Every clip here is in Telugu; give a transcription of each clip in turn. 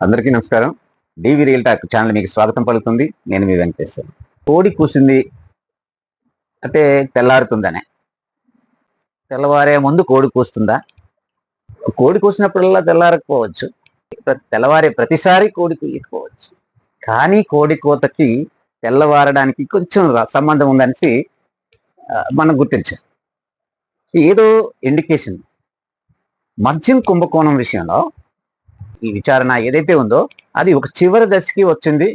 అందరికీ నమస్కారం. డివి రియల్ టాక్ ఛానల్ మీకు స్వాగతం పలుకుతుంది. నేను మీ వెంకటేశ్వర కోడి కూసింది అంటే తెల్లారుతుందనే. తెల్లవారే ముందు కోడి కూస్తుందా? కోడి కూసినప్పుడల్లా తెల్లారకపోవచ్చు. తెల్లవారే ప్రతిసారి కోడి కూయకపోవచ్చు కానీ కోడి కోతకి తెల్లవారడానికి కొంచెం సంబంధం ఉందనేసి మనం గుర్తించాం. ఏదో ఇండికేషన్ మద్యం కుంభకోణం విషయంలో ఈ విచారణ ఏదైతే ఉందో అది ఒక చివరి దశకి వచ్చింది.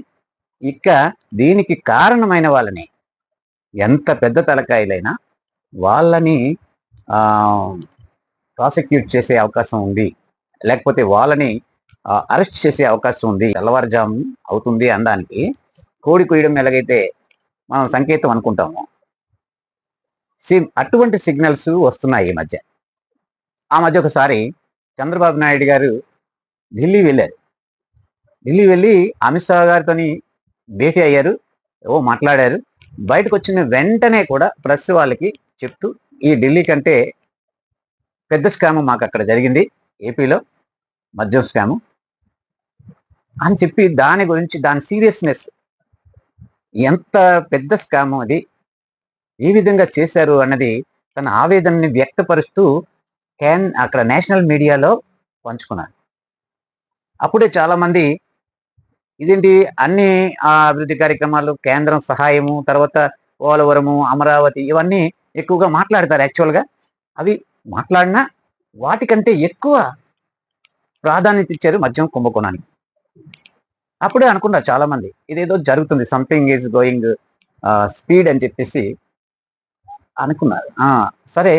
ఇక దీనికి కారణమైన వాళ్ళని ఎంత పెద్ద తలకాయలైనా వాళ్ళని ప్రాసిక్యూట్ చేసే అవకాశం ఉంది. లేకపోతే వాళ్ళని అరెస్ట్ చేసే అవకాశం ఉంది. తెల్లవారుజాము అవుతుంది అనడానికి కోడి కొయ్యడం ఎలాగైతే మనం సంకేతం అనుకుంటాము సి- అటువంటి సిగ్నల్స్ వస్తున్నాయి ఈ మధ్య. ఆ మధ్య ఒకసారి చంద్రబాబు నాయుడు గారు ఢిల్లీ వెళ్ళారు. ఢిల్లీ వెళ్ళి అమిత్ షా గారితో భేటీ అయ్యారు. ఓ మాట్లాడారు. బయటకు వచ్చిన వెంటనే కూడా ప్రెస్ వాళ్ళకి చెప్తూ ఈ ఢిల్లీ కంటే పెద్ద స్కామ్ మాకు అక్కడ జరిగింది. ఏపీలో మద్యం స్కాము అని చెప్పి దాని గురించి దాని సీరియస్నెస్ ఎంత పెద్ద స్కామ్ అది ఏ విధంగా చేశారు అన్నది తన ఆవేదనని వ్యక్తపరుస్తూ క్యాన్ అక్కడ నేషనల్ మీడియాలో పంచుకున్నారు. అప్పుడే చాలా మంది ఇదేంటి అన్ని అభివృద్ధి కార్యక్రమాలు కేంద్రం సహాయము తర్వాత పోలవరము అమరావతి ఇవన్నీ ఎక్కువగా మాట్లాడతారు యాక్చువల్గా. అవి మాట్లాడినా వాటికంటే ఎక్కువ ప్రాధాన్యత ఇచ్చారు మద్యం కుంభకోణానికి. అప్పుడే అనుకున్నారు చాలామంది ఇదేదో జరుగుతుంది సంథింగ్ ఈజ్ గోయింగ్ స్పీడ్ అని చెప్పేసి అనుకున్నారు. సరే సరే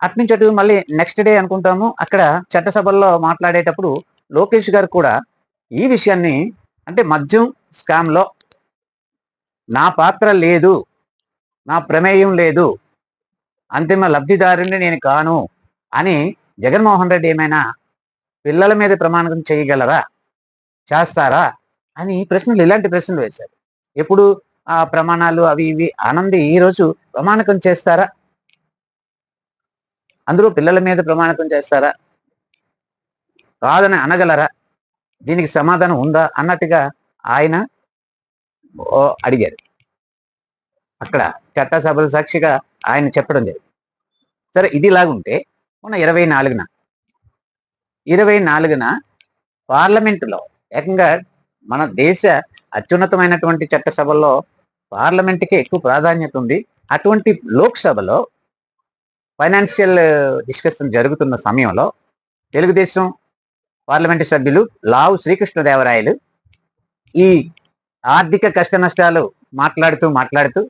అట్నుంచి అటు మళ్ళీ నెక్స్ట్ డే అనుకుంటాము. అక్కడ చట్టసభల్లో మాట్లాడేటప్పుడు లోకేష్ గారు కూడా ఈ విషయాన్ని అంటే మద్యం స్కామ్లో నా పాత్ర లేదు నా ప్రమేయం లేదు అంతిమ లబ్ధిదారుని నేను కాను అని జగన్మోహన్ రెడ్డి ఏమైనా పిల్లల మీద ప్రమాణం చేయగలరా? చేస్తారా? అని ప్రశ్నలు ఇలాంటి ప్రశ్నలు వేశారు. ఎప్పుడు ఆ ప్రమాణాలు అవి ఇవి ఆనంది ఈ రోజు ప్రమాణకం చేస్తారా? అందరూ పిల్లల మీద ప్రమాణకం చేస్తారా? కాదని అనగలరా? దీనికి సమాధానం ఉందా? అన్నట్టుగా ఆయన ఓ అడిగారు. అక్కడ చట్టసభల సాక్షిగా ఆయన చెప్పడం జరిగింది. సరే ఇది ఇలాగుంటే ఇరవై నాలుగున ఇరవై నాలుగున పార్లమెంటులో ఏకంగా మన దేశ అత్యున్నతమైనటువంటి చట్టసభల్లో పార్లమెంట్కి ఎక్కువ ప్రాధాన్యత ఉంది. అటువంటి లోక్సభలో ఫైనాన్షియల్ డిస్కషన్ జరుగుతున్న సమయంలో తెలుగుదేశం పార్లమెంటు సభ్యులు లావు శ్రీకృష్ణదేవరాయలు ఈ ఆర్థిక కష్ట నష్టాలు మాట్లాడుతూ మాట్లాడుతూ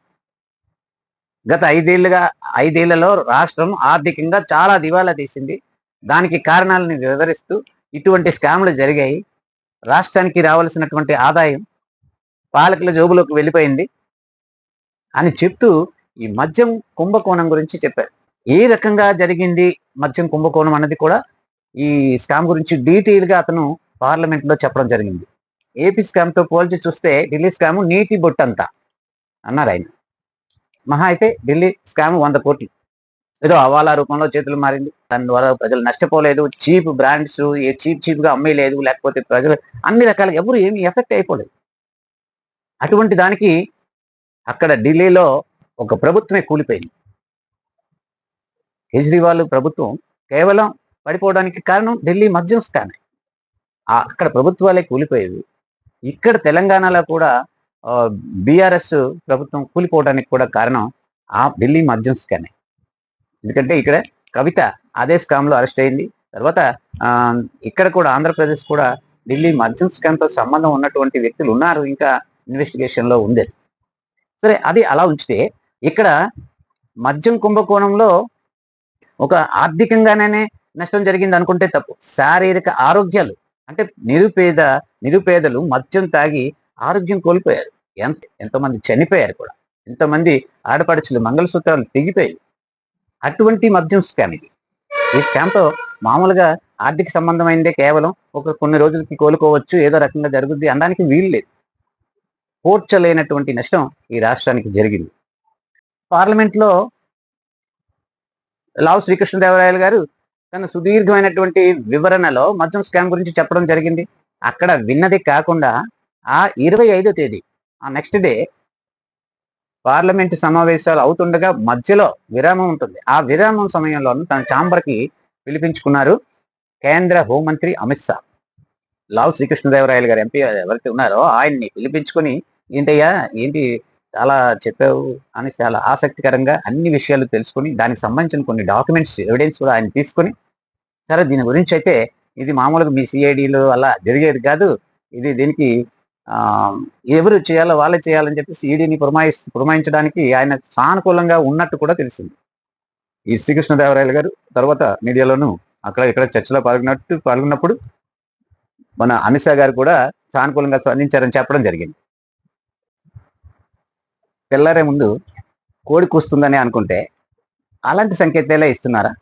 గత ఐదేళ్ళుగా ఐదేళ్ళలో రాష్ట్రం ఆర్థికంగా చాలా దివాలా తీసింది. దానికి కారణాలను వివరిస్తూ ఇటువంటి స్కామ్లు జరిగాయి. రాష్ట్రానికి రావాల్సినటువంటి ఆదాయం పాలకుల జోబులోకి వెళ్ళిపోయింది అని చెప్తూ ఈ మద్యం కుంభకోణం గురించి చెప్పారు. ఏ రకంగా జరిగింది మద్యం కుంభకోణం అన్నది కూడా ఈ స్కామ్ గురించి డీటెయిల్గా అతను పార్లమెంట్లో చెప్పడం జరిగింది. ఏపీ స్కామ్తో పోల్చి చూస్తే ఢిల్లీ స్కామ్ నీటి బొట్టంతా అన్నారు ఆయన. మహా అయితే ఢిల్లీ స్కామ్ వంద కోట్లు. ఏదో అవాలా రూపంలో చేతులు మారింది. దాని ద్వారా ప్రజలు నష్టపోలేదు. చీప్ బ్రాండ్స్ ఏ చీప్ చీప్గా అమ్మేయలేదు లేకపోతే ప్రజలు అన్ని రకాలు ఎవరు ఏమి ఎఫెక్ట్ అయిపోలేదు. అటువంటి దానికి అక్కడ ఢిల్లీలో ఒక ప్రభుత్వమే కూలిపోయింది. కేజ్రీవాల్ ప్రభుత్వం కేవలం పడిపోవడానికి కారణం ఢిల్లీ మద్యం స్కామ్. అక్కడ ప్రభుత్వాలే కూలిపోయేవి. ఇక్కడ తెలంగాణలో కూడా బీఆర్ఎస్ ప్రభుత్వం కూలిపోవడానికి కూడా కారణం ఆ ఢిల్లీ మద్యం స్కామే. ఎందుకంటే ఇక్కడ కవిత అదే స్కామ్లో అరెస్ట్ అయింది. తర్వాత ఇక్కడ కూడా ఆంధ్రప్రదేశ్ కూడా ఢిల్లీ మద్యం స్కామ్తో సంబంధం ఉన్నటువంటి వ్యక్తులు ఉన్నారు. ఇంకా ఇన్వెస్టిగేషన్లో ఉంది. సరే అది అలా ఉంచితే ఇక్కడ మద్యం కుంభకోణంలో ఒక ఆర్థికంగానే నష్టం జరిగింది అనుకుంటే తప్పు. శారీరక ఆరోగ్యాలు అంటే నిరుపేద నిరుపేదలు మద్యం తాగి ఆరోగ్యం కోల్పోయారు. ఎంత ఎంతమంది చనిపోయారు కూడా. ఎంతమంది ఆడపడుచులు మంగళసూత్రాలు తెగిపోయాయి. అటువంటి మద్యం స్కామ్ ఇది. ఈ స్కామ్తో మామూలుగా ఆర్థిక సంబంధమైందే కేవలం ఒక కొన్ని రోజులకి కోలుకోవచ్చు ఏదో రకంగా జరుగుద్ది అనడానికి వీలు లేదు. పోర్చలేనటువంటి నష్టం ఈ రాష్ట్రానికి జరిగింది. పార్లమెంట్లో లావు శ్రీకృష్ణదేవరాయలు గారు తన సుదీర్ఘమైనటువంటి వివరణలో మద్యం స్కామ్ గురించి చెప్పడం జరిగింది. అక్కడ విన్నది కాకుండా ఆ ఇరవై ఐదో తేదీ ఆ నెక్స్ట్ డే పార్లమెంటు సమావేశాలు అవుతుండగా మధ్యలో విరామం ఉంటుంది. ఆ విరామం సమయంలోనూ తన ఛాంబర్కి పిలిపించుకున్నారు కేంద్ర హోంమంత్రి అమిత్ షా. లావు శ్రీకృష్ణదేవరాయలు గారు ఎంపీ ఎవరైతే ఉన్నారో ఆయన్ని పిలిపించుకొని ఏంటయ్యా ఏంటి చాలా చెప్పావు? అని చాలా ఆసక్తికరంగా అన్ని విషయాలు తెలుసుకుని దానికి సంబంధించిన కొన్ని డాక్యుమెంట్స్ ఎవిడెన్స్ కూడా ఆయన తీసుకొని సరే దీని గురించి అయితే ఇది మామూలుగా మీ సిఐడిలో అలా జరిగేది కాదు. ఇది దీనికి ఎవరు చేయాలో వాళ్ళే చేయాలని చెప్పి సిఐడిని పురమాయి పురమాయించడానికి ఆయన సానుకూలంగా ఉన్నట్టు కూడా తెలిసింది. ఈ శ్రీకృష్ణదేవరాయలు గారు తర్వాత మీడియాలోను అక్కడ ఇక్కడ చర్చలో పాల్గొన్నట్టు పాల్గొన్నప్పుడు మన అమిత్ షా గారు కూడా సానుకూలంగా స్పందించారని చెప్పడం జరిగింది. తెల్లారే ముందు కోడి కూస్తుందని అనుకుంటే అలాంటి సంకేతాలే ఇస్తున్నారా?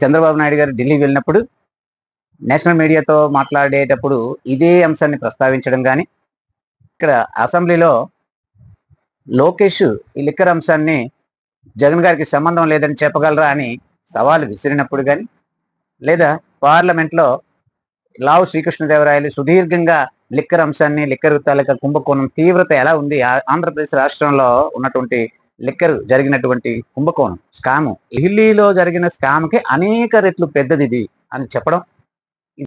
చంద్రబాబు నాయుడు గారు ఢిల్లీ వెళ్ళినప్పుడు నేషనల్ మీడియాతో మాట్లాడేటప్పుడు ఇదే అంశాన్ని ప్రస్తావించడం కానీ ఇక్కడ అసెంబ్లీలో లోకేష్ ఈ లిక్కర్ అంశాన్ని జగన్ గారికి సంబంధం లేదని చెప్పగలరా అని సవాలు విసిరినప్పుడు కానీ లేదా పార్లమెంట్లో లావు శ్రీకృష్ణదేవరాయలు సుదీర్ఘంగా లిక్కర్ అంశాన్ని లిక్కర్ తాలూకా కుంభకోణం తీవ్రత ఎలా ఉంది? ఆ- ఆంధ్రప్రదేశ్ రాష్ట్రంలో ఉన్నటువంటి లిక్కర్ జరిగినటువంటి కుంభకోణం స్కాము. ఢిల్లీలో జరిగిన స్కామ్కి అనేక రెట్లు పెద్దది ఇది అని చెప్పడం.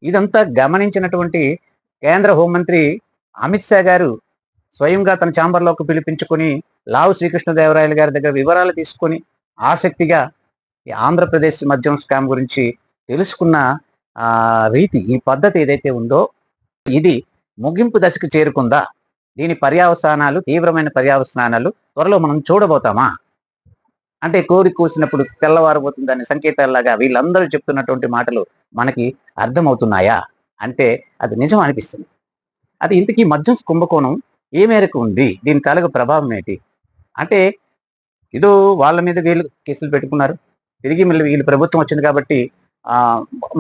ఇదంతా గమనించినటువంటి కేంద్ర హోంమంత్రి అమిత్ షా గారు స్వయంగా తన ఛాంబర్లోకి పిలిపించుకొని లావు శ్రీకృష్ణదేవరాయలు గారి దగ్గర వివరాలు తీసుకొని ఆసక్తిగా ఈ ఆంధ్రప్రదేశ్ మద్యం స్కామ్ గురించి తెలుసుకున్న ఆ రీతి ఈ పద్ధతి ఏదైతే ఉందో ఇది ముగింపు దశకు చేరుకుందా? దీని పర్యావసానాలు తీవ్రమైన పర్యావసానాలు త్వరలో మనం చూడబోతామా? అంటే కోరి కూసినప్పుడు తెల్లవారబోతుందనే సంకేతాల్లాగా వీళ్ళందరూ చెప్తున్నటువంటి మాటలు మనకి అర్థమవుతున్నాయా? అంటే అది నిజం అనిపిస్తుంది. అది ఇంతకీ మద్యం కుంభకోణం ఏ మేరకు ఉంది? దీని తాలూకు ప్రభావం ఏంటి? అంటే ఇదో వాళ్ళ మీద వీళ్ళు కేసులు పెట్టుకున్నారు. తిరిగి మళ్ళీ వీళ్ళు ప్రభుత్వం వచ్చింది కాబట్టి ఆ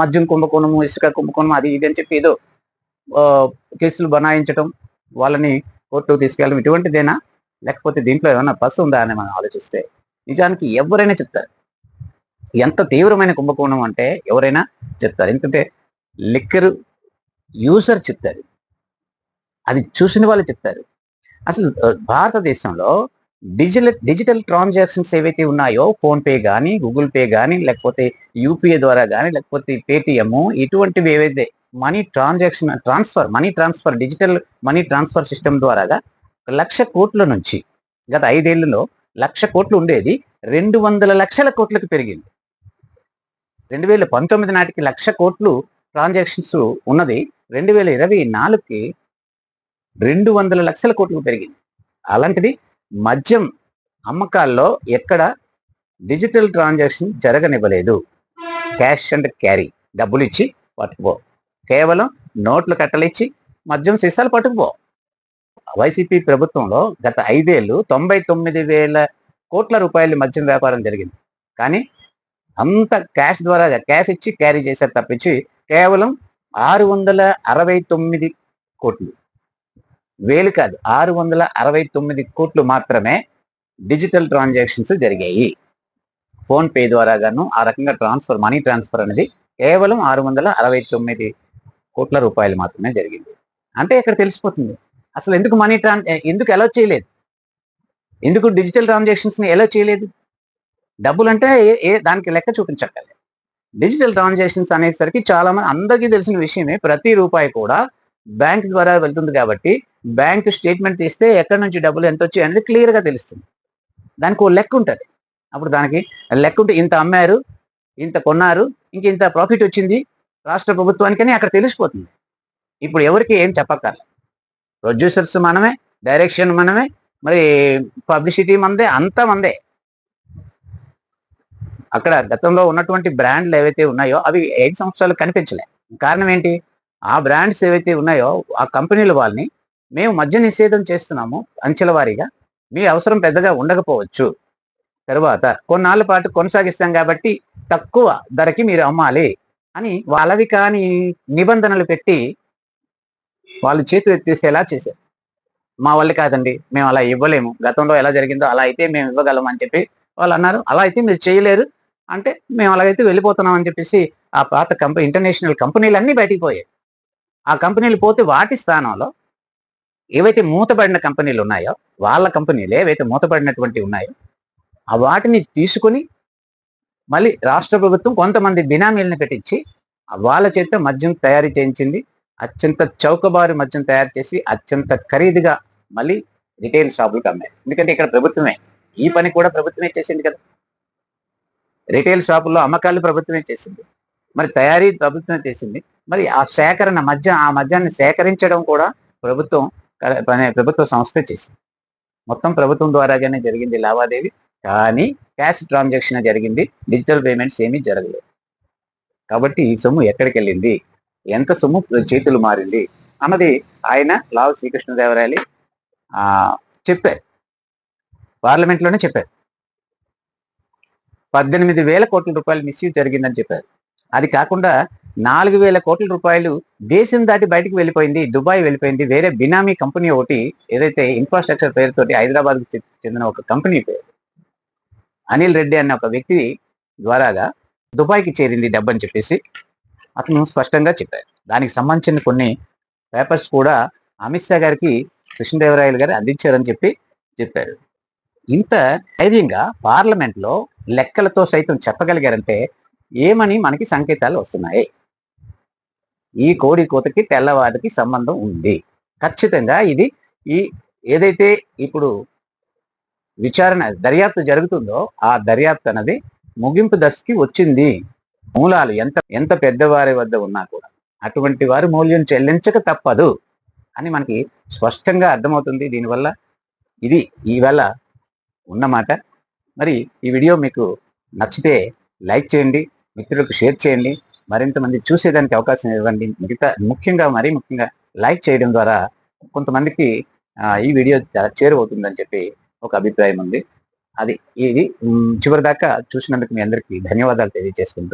మద్యం కుంభకోణము ఇసుక కుంభకోణం అది ఇది అని చెప్పి ఏదో కేసులు బనాయించడం వాళ్ళని కోర్టుకు తీసుకెళ్ళడం ఇటువంటిదేనా? లేకపోతే దీంట్లో ఏమైనా పసు ఉందా అని మనం ఆలోచిస్తే నిజానికి ఎవరైనా చెప్తారు. ఎంత తీవ్రమైన కుంభకోణం అంటే ఎవరైనా చెప్తారు. ఎందుకంటే లిక్కర్ యూజర్ చెప్తారు. అది చూసిన వాళ్ళు చెప్తారు. అసలు భారతదేశంలో డిజిటల్ డిజిటల్ ట్రాన్సాక్షన్స్ ఏవైతే ఉన్నాయో ఫోన్ పే కానీ గూగుల్ పే కానీ లేకపోతే యూపీఐ ద్వారా కానీ లేకపోతే పేటిఎం ఇటువంటివి ఏవైతే money transaction transfer money transfer digital money transfer system ద్వారాగా లక్ష కోట్ల నుంచి గత ఐదేళ్ళలో లక్ష కోట్లు ఉండేది రెండు వందల లక్షల కోట్లకు పెరిగింది. రెండు వేల పంతొమ్మిది నాటికి లక్ష కోట్లు ట్రాన్సాక్షన్స్ ఉన్నది రెండు వేల ఇరవై నాలుగుకి రెండు వందల లక్షల కోట్లకు పెరిగింది. అలాంటిది మద్యం అమ్మకాల్లో ఎక్కడ డిజిటల్ ట్రాన్సాక్షన్ జరగనివ్వలేదు. క్యాష్ అండ్ క్యారీ డబ్బులు ఇచ్చి పట్టుకో కేవలం నోట్లు కట్టలిచ్చి మద్యం సీసాలు పట్టుకుపో. వైసీపీ ప్రభుత్వంలో గత ఐదేళ్ళు తొంభై తొమ్మిది వేల కోట్ల రూపాయలు మద్యం వ్యాపారం జరిగింది. కానీ అంత క్యాష్ ద్వారా క్యాష్ ఇచ్చి క్యారీ చేశారు తప్పించి కేవలం ఆరు వందల అరవై తొమ్మిది కోట్లు. వేలు కాదు ఆరు వందల అరవై తొమ్మిది కోట్లు మాత్రమే డిజిటల్ ట్రాన్సాక్షన్స్ జరిగాయి. ఫోన్పే ద్వారా గాను ఆ రకంగా ట్రాన్స్ఫర్ మనీ ట్రాన్స్ఫర్ అనేది కేవలం ఆరు వందల అరవై తొమ్మిది కోట్ల రూపాయలు మాత్రమే జరిగింది. అంటే ఇక్కడ తెలిసిపోతుంది. అసలు ఎందుకు మనీ ట్రాన్ ఎందుకు ఎలా చేయలేదు? ఎందుకు డిజిటల్ ట్రాన్సాక్షన్స్ని ఎలా చేయలేదు? డబ్బులు అంటే ఏ- ఏ దానికి లెక్క చూపించక్కర్లేదు డిజిటల్ ట్రాన్సాక్షన్స్ అనేసరికి చాలా మంది అందరికీ తెలిసిన విషయమే ప్రతి రూపాయి కూడా బ్యాంక్ ద్వారా వెళ్తుంది కాబట్టి బ్యాంక్ స్టేట్మెంట్ తీస్తే ఎక్కడి నుంచి డబ్బులు ఎంత వచ్చాయి అనేది క్లియర్గా తెలుస్తుంది. దానికి ఓ లెక్క ఉంటుంది. అప్పుడు దానికి లెక్క ఉంటే ఇంత అమ్మారు ఇంత కొన్నారు ఇంక ఇంత ప్రాఫిట్ వచ్చింది రాష్ట్ర ప్రభుత్వానికని అక్కడ తెలిసిపోతుంది. ఇప్పుడు ఎవరికి ఏం చెప్పక్కర్లే. ప్రొడ్యూసర్స్ మనమే డైరెక్షన్ మనమే మరి పబ్లిసిటీ మందే అంతా మందే. అక్కడ గతంలో ఉన్నటువంటి బ్రాండ్లు ఏవైతే ఉన్నాయో అవి ఐదు సంవత్సరాలు కనిపించలే. కారణం ఏంటి? ఆ బ్రాండ్స్ ఏవైతే ఉన్నాయో ఆ కంపెనీల వాళ్ళని మేము మద్య నిషేధం చేస్తున్నాము అంచెల వారీగా. మీ అవసరం పెద్దగా ఉండకపోవచ్చు. తర్వాత కొన్నాళ్ళ పాటు కొనసాగిస్తాం కాబట్టి తక్కువ ధరకి మీరు అమ్మాలి. అని వాళ్ళవి కాని నిబంధనలు పెట్టి వాళ్ళు చేతులు ఎత్తేసేలా చేశారు. మా వాళ్ళు కాదండి మేము అలా ఇవ్వలేము. గతంలో ఎలా జరిగిందో అలా అయితే మేము ఇవ్వగలం అని చెప్పి వాళ్ళు అన్నారు. అలా అయితే మీరు చేయలేరు. అంటే మేము అలాగైతే వెళ్ళిపోతున్నాం అని చెప్పేసి ఆ పాత కంపెనీ ఇంటర్నేషనల్ కంపెనీలు అన్నీ బయటికి పోయాయి. ఆ కంపెనీలు పోతే వాటి స్థానంలో ఏవైతే మూతబడిన కంపెనీలు ఉన్నాయో వాళ్ళ కంపెనీలు ఏవైతే మూతబడినటువంటి ఉన్నాయో ఆ వాటిని తీసుకుని మళ్ళీ రాష్ట్ర ప్రభుత్వం కొంతమంది బినామీలను పెట్టించి వాళ్ళ చేత మద్యం తయారు చేయించింది అత్యంత చౌకబారు మద్యం తయారు చేసి అత్యంత ఖరీదుగా మళ్ళీ రిటైల్ షాపులకు అమ్మాయి ఎందుకంటే ఇక్కడ ప్రభుత్వమే. ఈ పని కూడా ప్రభుత్వమే చేసింది కదా. రిటైల్ షాపుల్లో అమ్మకాలు ప్రభుత్వమే చేసింది. మరి తయారీ ప్రభుత్వమే చేసింది. మరి ఆ సేకరణ మద్య ఆ మద్యాన్ని సేకరించడం కూడా ప్రభుత్వం ప్రభుత్వ సంస్థ చేసింది. మొత్తం ప్రభుత్వం ద్వారాగానే జరిగింది లావాదేవీ. కానీ క్యాష్ ట్రాన్సాక్షన్ జరిగింది డిజిటల్ పేమెంట్స్ ఏమీ జరగలేదు. కాబట్టి ఈ సొమ్ము ఎక్కడికి వెళ్ళింది ఎంత సొమ్ము చేతులు మారింది? అన్నది ఆయన లావు శ్రీకృష్ణదేవరాయలు చెప్పారు. పార్లమెంట్లోనే చెప్పారు. పద్దెనిమిది వేల కోట్ల రూపాయలు మిస్యూజ్ జరిగిందని చెప్పారు. అది కాకుండా నాలుగు వేల కోట్ల రూపాయలు దేశం దాటి బయటకు వెళ్ళిపోయింది దుబాయ్ వెళ్ళిపోయింది వేరే బినామీ కంపెనీ ఒకటి ఏదైతే ఇన్ఫ్రాస్ట్రక్చర్ పేరుతోటి హైదరాబాద్కు చెందిన ఒక కంపెనీ పేరు అనిల్ రెడ్డి అనే ఒక వ్యక్తి ద్వారాగా దుబాయ్కి చేరింది డబ్బు అని చెప్పేసి అతను స్పష్టంగా చెప్పారు. దానికి సంబంధించిన కొన్ని పేపర్స్ కూడా అమిత్ షా గారికి కృష్ణదేవరాయలు గారు అందించారని చెప్పి చెప్పారు. ఇంత ధైర్యంగా పార్లమెంట్లో లెక్కలతో సైతం చెప్పగలిగారంటే ఏమని మనకి సంకేతాలు వస్తున్నాయి? ఈ కోడి కోతకి తెల్లవాడికి సంబంధం ఉంది. ఖచ్చితంగా ఇది ఈ ఏదైతే ఇప్పుడు విచారణ దర్యాప్తు జరుగుతుందో ఆ దర్యాప్తు అన్నది ముగింపు దశకి వచ్చింది. మూలాలు ఎంత ఎంత పెద్దవారి వద్ద ఉన్నా కూడా అటువంటి వారు మూల్యం చెల్లించక తప్పదు అని మనకి స్పష్టంగా అర్థమవుతుంది. దీనివల్ల ఇది ఈవేళ ఉన్నమాట. మరి ఈ వీడియో మీకు నచ్చితే లైక్ చేయండి మిత్రులకు షేర్ చేయండి మరింత మంది చూసేదానికి అవకాశం ఇవ్వండి. మిగతా ముఖ్యంగా మరీ ముఖ్యంగా లైక్ చేయడం ద్వారా కొంతమందికి ఈ వీడియో చేరువవుతుందని చెప్పి ఒక అభిప్రాయం ఉంది. అది ఇది చివరి చివరిదాకా చూసినందుకు మీ అందరికీ ధన్యవాదాలు తెలియజేసుకుంటూ